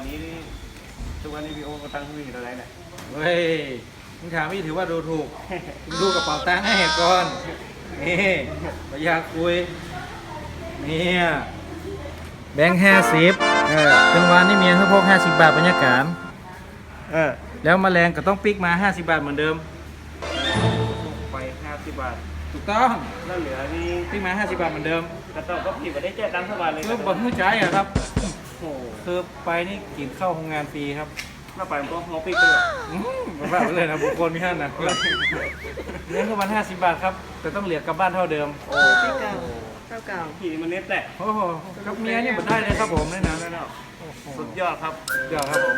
วันนี้นี่ทุกวันนี้พี่โอ๊ตก็ตั้งค์พี่อยู่ตรงไรเนี่ยเฮ้ยมึงถามพี่ถือว่าดูถูกดูกระเป๋าตังค์ให้เหตุก่อนนี่ไม่อยากคุยเนี่ยแบงค์ห้าสิบเออจังวันนี้เมียเขาพวกห้าสิบบาทบรรยากาศเออแล้วแมลงก็ต้องปิกมาห้าสิบบาทเหมือนเดิม ไปห้าสิบบาท ถูกต้องแล้วเหลือนี่ปิกมาห้าสิบบาทเหมือนเดิม กระต้องก็ผิดไปได้แจ้งตังค์สบายเลย คือบนหัวใจอะครับ คือไปนี่กินข้าวโรงงานฟรีครับถ้าไปมันก็ฮอปปี้เลยอืมแบบเลยนะบุคคลมีท่านนะเลี้ยงก็มันห้าสิบบาทครับ แต่ต้องเหลือกลับบ้านเท่าเดิม โอ้ที่เก่าเก่าเก่าผีมันเน็ตแหละโอ้โหกับเมียนี่มันได้เลยครับผมแน่นอนนั่นแหละโอ้โหสุดยอดครับสุดยอดครับผม